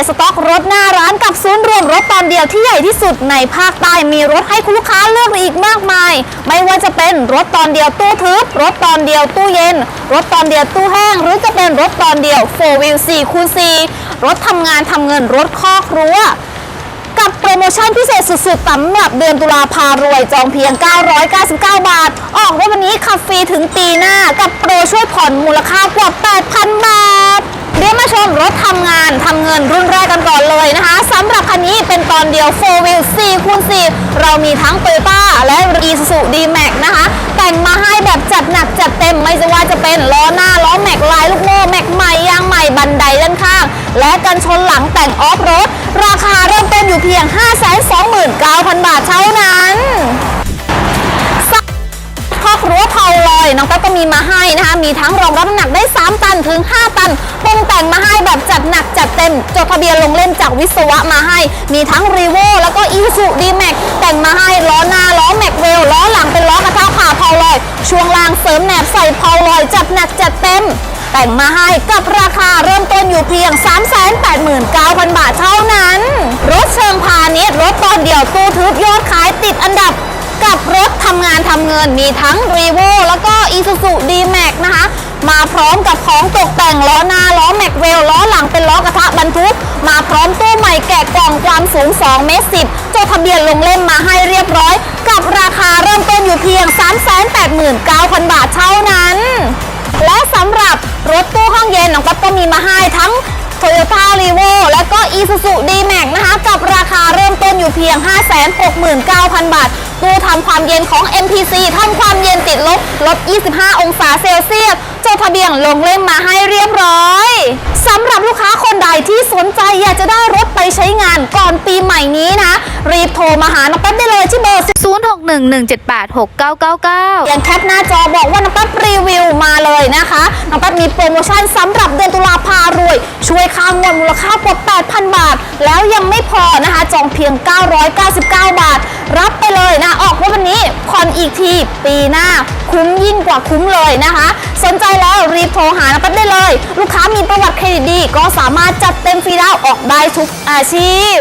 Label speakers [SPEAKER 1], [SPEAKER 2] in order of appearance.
[SPEAKER 1] ตสต็อกรถหน้าร้านกับศูนย์รวมรถตอนเดียวที่ใหญ่ที่สุดในภาคใต้มีรถให้คุณลูกค้าเลือกอีกมากมาย ไม่ว่าจะเป็นรถตอนเดียวตู้ทึบรถตอนเดียวตู้เย็น รถตอนเดียวตู้แห้ง หรือจะเป็นรถตอนเดียว4 w h e e l 4คูณ4รถทำงานทำเงินรถคอกรั้วกับโปรโมชั่นพิเศษสุดๆสำหรับเดือนตุลาพารวยจองเพียง 999 บาท ออกรถวันนี้ขับฟรีถึงปีหน้า กับโปรช่วยผ่อนมูลค่ากว่า 8,000 บาท เดี๋ยวมาชมรถทำงานทำ เงินรุ่นแรกกันก่อนเลยนะคะสำหรับคันนี้เป็นตอนเดียว 4 wheel 4คูณ4เรามีทั้ง Toyota และ Isuzu D-Max นะคะ แต่งมาให้แบบจัดหนักจัดเต็มไม่ว่าจะเป็นล้อหน้าล้อแม็กลายลูกโม่แม็กใหม่ยางใหม่บันไดด้านข้าง และกันชนหลังแต่งออฟโรดราคาเริ่มต้นอยู่เพียง 529,000 บาทเท่านั้นครอบรั้วเผาลอยน้องแป๊บก็มีมาให้นะคะ มีทั้งรองรับน้ำหนักได้ 3 ตันถึง 5 ตัน นจดเต็มจดทะเบียนลงเล่นจากวิศวะมาให้ มีทั้งรีโวแล้วก็อีซูดีแม็กแต่งมาให้ล้อหน้าล้อแม็กเวลล้อหลังเป็นล้อกระทะผ่าเผาลอย ช่วงล่างเสริมแหนบใส่เผาลอยจัดหนักจัดเต็ม แต่งมาให้กับราคาเริ่มต้นอยู่เพียง 389,000 บาทเท่านั้น รถเชิงพาณิชย์รถตอนเดียวตู้ทึบยอดขายติดอันดับกับรถทำงานทำเงินมีทั้ง r e v o แล้วก็ Isuzu D-Max นะคะ มาพร้อมกับของตกแต่งล้อหน้าล้อแม็กเวลล้อหลังเป็นล้อกระทะบรรทุก มาพร้อมตู้ใหม่แกะกล่องความสูง2เมตร10จดทะเบียนลงเล่มมาให้เรียบร้อย กับราคาเริ่มต้นอยู่เพียง 389,000 บาทเท่านั้น และสำหรับรถตู้ห้องเย็นน้องก๊อฟก็มีมาให้ทั้ง Toyota r e v o และก็ Isuzu D-Max นะคะ กับราคาเริ่มต้นอยู่เพียง 569,000 บาท ตู้ทำความเย็นของ MPC ทำความเย็นติดลบลบ 25 องศาเซลเซียส ทะเบียนลงเล่มมาให้เรียบร้อยสำหรับลูกค้าคนใดที่สนใจอยากจะได้รถไปใช้งานก่อนปีใหม่นี้นะ รีบโทรมาหาน้องแป๊บได้เลยที่เบอร์
[SPEAKER 2] 0611786999
[SPEAKER 1] ยังแคปหน้าจอบอกว่าน้องแป๊บรีวิวมาเลยนะคะน้องแป๊บมีโปรโมชั่นสำหรับเดือนตุลาพารวยช่วย ค่างวดมูลค่ากว่า 8,000 บาท แล้วยังไม่พอนะคะ จองเพียง 999 บาท รับไปเลยนะ ออกมาวันนี้ผ่อนอีกทีปีหน้าคุ้มยิ่งกว่าคุ้มเลยนะคะ สนใจแล้วรีบโทรหาน้องแป๊บได้เลย ลูกค้ามีประวัติเครดิตดี ก็สามารถจัดเต็มฟรีดาวออกได้ทุกอาชีพ